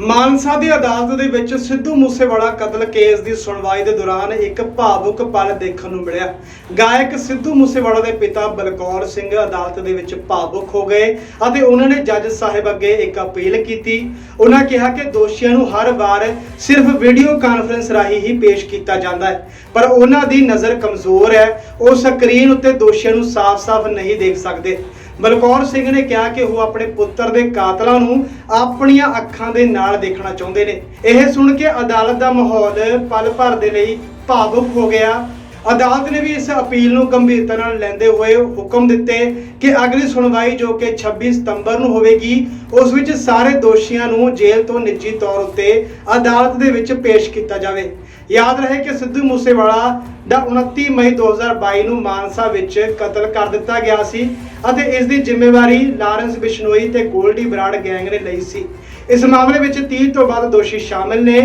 ਮਾਨਸਾ ਦੀ ਅਦਾਲਤ ਦੇ ਵਿੱਚ ਸਿੱਧੂ ਮੂਸੇਵਾਲਾ ਕਤਲ ਕੇਸ ਦੀ ਸੁਣਵਾਈ ਦੇ ਦੌਰਾਨ ਇੱਕ ਭਾਵੁਕ ਪਲ ਦੇਖਣ ਨੂੰ ਮਿਲਿਆ। ਗਾਇਕ ਸਿੱਧੂ ਮੂਸੇਵਾਲਾ ਦੇ ਪਿਤਾ ਬਲਕੌਰ ਸਿੰਘ ਅਦਾਲਤ ਦੇ ਵਿੱਚ ਭਾਵੁਕ ਹੋ ਗਏ ਅਤੇ ਉਹਨਾਂ ਨੇ ਜੱਜ ਸਾਹਿਬ ਅੱਗੇ ਇੱਕ ਅਪੀਲ ਕੀਤੀ। ਉਹਨਾਂ ਕਿਹਾ ਕਿ ਦੋਸ਼ੀਆਂ ਨੂੰ ਹਰ ਵਾਰ ਸਿਰਫ ਵੀਡੀਓ ਕਾਨਫਰੰਸ ਰਾਹੀਂ ਹੀ ਪੇਸ਼ ਕੀਤਾ ਜਾਂਦਾ ਹੈ। ਪਰ ਉਹਨਾਂ ਦੀ ਨਜ਼ਰ ਕਮਜ਼ੋਰ ਹੈ। ਉਹ ਸਕਰੀਨ ਉੱਤੇ ਦੋਸ਼ੀਆਂ ਨੂੰ ਸਾਫ਼-ਸਾਫ਼ ਨਹੀਂ ਦੇਖ ਸਕਦੇ। ਬਲਕੌਰ ਸਿੰਘ ਨੇ ਕਿਹਾ ਕਿ ਉਹ ਆਪਣੇ ਪੁੱਤਰ ਦੇ ਕਾਤਲਾਂ ਨੂੰ ਆਪਣੀਆਂ ਅੱਖਾਂ ਦੇ ਨਾਲ ਦੇਖਣਾ ਚਾਹੁੰਦੇ ਨੇ। ਇਹ ਸੁਣ ਕੇ ਅਦਾਲਤ ਦਾ ਮਾਹੌਲ ਪਲ ਭਰ ਦੇ ਲਈ ਭਾਵੁਕ ਹੋ ਗਿਆ। ਅਦਾਲਤ ਨੇ ਵੀ ਇਸ ਅਪੀਲ ਨੂੰ ਗੰਭੀਰਤਾ ਨਾਲ ਲੈਂਦੇ ਹੋਏ ਹੁਕਮ ਦਿੱਤੇ ਕਿ ਅਗਲੀ ਸੁਣਵਾਈ ਜੋ ਕਿ 26 ਸਤੰਬਰ ਨੂੰ ਹੋਵੇਗੀ, ਉਸ ਵਿੱਚ ਸਾਰੇ ਦੋਸ਼ੀਆਂ ਨੂੰ ਜੇਲ੍ਹ ਤੋਂ ਨਿੱਜੀ ਤੌਰ ਉੱਤੇ ਅਦਾਲਤ ਦੇ ਵਿੱਚ ਪੇਸ਼ ਕੀਤਾ ਜਾਵੇ। ਯਾਦ ਰਹੇ ਕਿ ਸਿੱਧੂ ਮੂਸੇਵਾਲਾ ਦਾ 29 ਮਈ 2022 ਨੂੰ ਮਾਨਸਾ ਵਿੱਚ ਕਤਲ ਕਰ ਦਿੱਤਾ ਗਿਆ ਸੀ ਅਤੇ ਇਸ ਦੀ ਜ਼ਿੰਮੇਵਾਰੀ ਲਾਰੈਂਸ ਬਿਸ਼ਨੋਈ ਤੇ ਗੋਲਡੀ ਬਰਾੜ ਗੈਂਗ ਨੇ ਲਈ ਸੀ। ਇਸ ਮਾਮਲੇ ਵਿੱਚ 30 ਤੋਂ ਵੱਧ ਦੋਸ਼ੀ ਸ਼ਾਮਿਲ ਨੇ।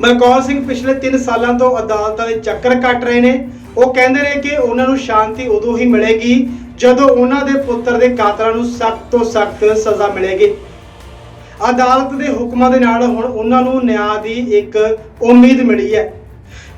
ਮਲਕੌਰ ਸਿੰਘ ਪਿਛਲੇ 3 ਸਾਲਾਂ ਤੋਂ ਅਦਾਲਤਾਂ ਦੇ ਚੱਕਰ ਕੱਟ ਰਹੇ ਨੇ। ਉਹ ਕਹਿੰਦੇ ਨੇ ਕਿ ਉਹਨਾਂ ਨੂੰ ਸ਼ਾਂਤੀ ਉਦੋਂ ਹੀ ਮਿਲੇਗੀ ਜਦੋਂ ਉਹਨਾਂ ਦੇ ਪੁੱਤਰ ਦੇ ਕਾਤਲਾਂ ਨੂੰ ਸਖਤ ਤੋਂ ਸਖਤ ਸਜ਼ਾ ਮਿਲੇਗੀ। ਅਦਾਲਤ ਦੇ ਹੁਕਮਾਂ ਦੇ ਨਾਲ ਹੁਣ ਉਹਨਾਂ ਨੂੰ ਨਿਆਂ ਦੀ ਇੱਕ ਉਮੀਦ ਮਿਲੀ ਹੈ।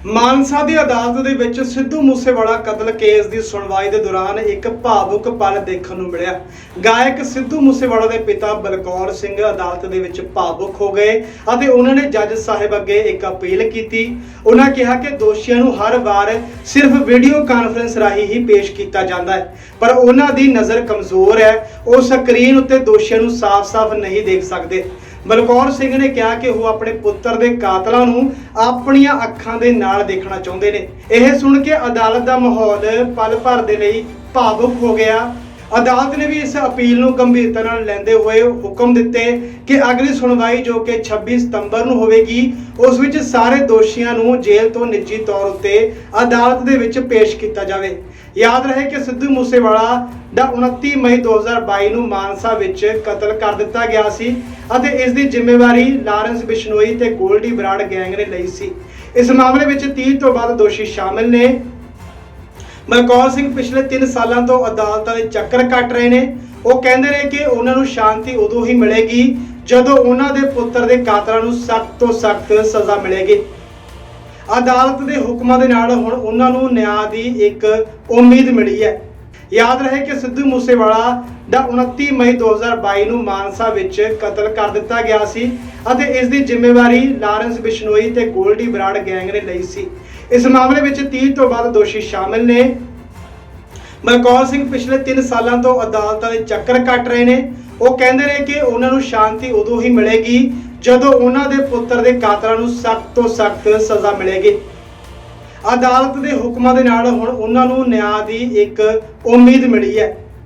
ਮਾਨਸਾ ਦੀ ਅਦਾਲਤ ਦੇ ਵਿੱਚ ਸਿੱਧੂ ਮੂਸੇਵਾਲਾ ਕਤਲ ਕੇਸ ਦੀ ਸੁਣਵਾਈ ਦੇ ਦੌਰਾਨ ਇੱਕ ਭਾਵੁਕ ਪਲ ਦੇਖਣ ਨੂੰ ਮਿਲਿਆ। ਗਾਇਕ ਸਿੱਧੂ ਮੂਸੇਵਾਲਾ ਦੇ ਪਿਤਾ ਬਲਕੌਰ ਸਿੰਘ ਅਦਾਲਤ ਦੇ ਵਿੱਚ ਭਾਵੁਕ ਹੋ ਗਏ ਅਤੇ ਉਹਨਾਂ ਨੇ ਜੱਜ ਸਾਹਿਬ ਅੱਗੇ ਇੱਕ ਅਪੀਲ ਕੀਤੀ। ਉਹਨਾਂ ਕਿਹਾ ਕਿ ਦੋਸ਼ੀਆਂ ਨੂੰ ਹਰ ਵਾਰ ਸਿਰਫ ਵੀਡੀਓ ਕਾਨਫਰੰਸ ਰਾਹੀਂ ਹੀ ਪੇਸ਼ ਕੀਤਾ ਜਾਂਦਾ ਹੈ, ਪਰ ਉਹਨਾਂ ਦੀ ਨਜ਼ਰ ਕਮਜ਼ੋਰ ਹੈ। ਉਹ ਸਕਰੀਨ ਉੱਤੇ ਦੋਸ਼ੀਆਂ ਨੂੰ ਸਾਫ਼-ਸਾਫ਼ ਨਹੀਂ ਦੇਖ ਸਕਦੇ। ਬਲਕੌਰ ਸਿੰਘ ਨੇ ਕਿਹਾ ਕਿ ਉਹ ਆਪਣੇ ਪੁੱਤਰ ਦੇ ਕਾਤਲਾਂ ਨੂੰ ਆਪਣੀਆਂ ਅੱਖਾਂ ਦੇ ਨਾਲ ਦੇਖਣਾ ਚਾਹੁੰਦੇ ਨੇ। ਇਹ ਸੁਣ ਕੇ ਅਦਾਲਤ ਦਾ ਮਾਹੌਲ ਪਲ ਭਰ ਦੇ ਲਈ ਭਾਵੁਕ ਹੋ ਗਿਆ। ਅਦਾਲਤ ਨੇ ਵੀ ਇਸ ਅਪੀਲ ਨੂੰ ਗੰਭੀਰਤਾ ਨਾਲ ਲੈਂਦੇ ਹੋਏ ਹੁਕਮ ਦਿੱਤੇ ਕਿ ਅਗਲੀ ਸੁਣਵਾਈ ਜੋ ਕਿ 26 ਸਤੰਬਰ ਨੂੰ ਹੋਵੇਗੀ, ਉਸ ਵਿੱਚ ਸਾਰੇ ਦੋਸ਼ੀਆਂ ਨੂੰ ਜੇਲ੍ਹ ਤੋਂ ਨਿੱਜੀ ਤੌਰ ਉੱਤੇ ਅਦਾਲਤ ਦੇ ਵਿੱਚ ਪੇਸ਼ ਕੀਤਾ ਜਾਵੇ। ਯਾਦ ਰਹੇ ਕਿ ਸਿੱਧੂ ਮੂਸੇਵਾਲਾ ਦਾ 29 ਮਈ 2022 ਨੂੰ ਮਾਨਸਾ ਵਿੱਚ ਕਤਲ ਕਰ ਦਿੱਤਾ ਗਿਆ ਸੀ ਅਤੇ ਇਸ ਦੀ ਜ਼ਿੰਮੇਵਾਰੀ ਲਾਰੈਂਸ ਬਿਸ਼ਨੋਈ ਤੇ ਗੋਲਡੀ ਬਰਾੜ ਗੈਂਗ ਨੇ ਲਈ ਸੀ। ਇਸ ਮਾਮਲੇ ਵਿੱਚ 30 ਤੋਂ ਵੱਧ ਦੋਸ਼ੀ ਸ਼ਾਮਿਲ ਨੇ। ਮਲਕੌਰ ਸਿੰਘ ਪਿਛਲੇ 3 ਸਾਲਾਂ ਤੋਂ ਅਦਾਲਤਾਂ ਦੇ ਚੱਕਰ ਕੱਟ ਰਹੇ ਨੇ। ਉਹ ਕਹਿੰਦੇ ਨੇ ਕਿ ਉਹਨਾਂ ਨੂੰ ਸ਼ਾਂਤੀ ਉਦੋਂ ਹੀ ਮਿਲੇਗੀ ਜਦੋਂ ਉਹਨਾਂ ਦੇ ਪੁੱਤਰ ਦੇ ਕਾਤਲਾਂ ਨੂੰ ਸਖਤ ਤੋਂ ਸਖਤ ਸਜ਼ਾ ਮਿਲੇਗੀ। ਅਦਾਲਤ ਦੇ ਹੁਕਮਾਂ ਦੇ ਨਾਲ ਹੁਣ ਉਹਨਾਂ ਨੂੰ ਨਿਆਂ ਦੀ ਇੱਕ ਉਮੀਦ ਮਿਲੀ ਹੈ। ਯਾਦ ਰਹੇ ਕਿ ਸਿੱਧੂ ਮੂਸੇਵਾਲਾ ਦਾ 29 ਮਈ 2022 ਨੂੰ ਮਾਨਸਾ ਵਿੱਚ ਕਤਲ ਕਰ ਦਿੱਤਾ ਗਿਆ ਸੀ ਅਤੇ ਇਸ ਦੀ ਜ਼ਿੰਮੇਵਾਰੀ ਲਾਰੈਂਸ ਬਿਸ਼ਨੋਈ ਤੇ ਗੋਲਡੀ ਬਰਾੜ ਗੈਂਗ ਨੇ ਲਈ ਸੀ। ਇਸ ਮਾਮਲੇ ਵਿੱਚ 30 ਤੋਂ ਵੱਧ ਦੋਸ਼ੀ ਸ਼ਾਮਿਲ ਨੇ। ਮਲਕੌਰ ਸਿੰਘ ਪਿਛਲੇ 3 ਸਾਲਾਂ ਤੋਂ ਅਦਾਲਤਾਂ ਦੇ ਚੱਕਰ ਕੱਟ ਰਹੇ ਨੇ। ਉਹ ਕਹਿੰਦੇ ਨੇ ਕਿ ਉਹਨਾਂ ਨੂੰ ਸ਼ਾਂਤੀ ਉਦੋਂ ਹੀ ਮਿਲੇਗੀ ਜਦੋਂ ਉਹਨਾਂ ਦੇ ਪੁੱਤਰ ਦੇ ਕਾਤਲਾਂ ਨੂੰ ਸਖਤ ਤੋਂ ਸਖਤ ਸਜ਼ਾ ਮਿਲੇਗੀ। ਅਦਾਲਤ ਦੇ ਹੁਕਮਾਂ ਦੇ ਨਾਲ ਹੁਣ ਉਹਨਾਂ ਨੂੰ ਨਿਆਂ ਦੀ ਇੱਕ ਉਮੀਦ ਮਿਲੀ ਹੈ।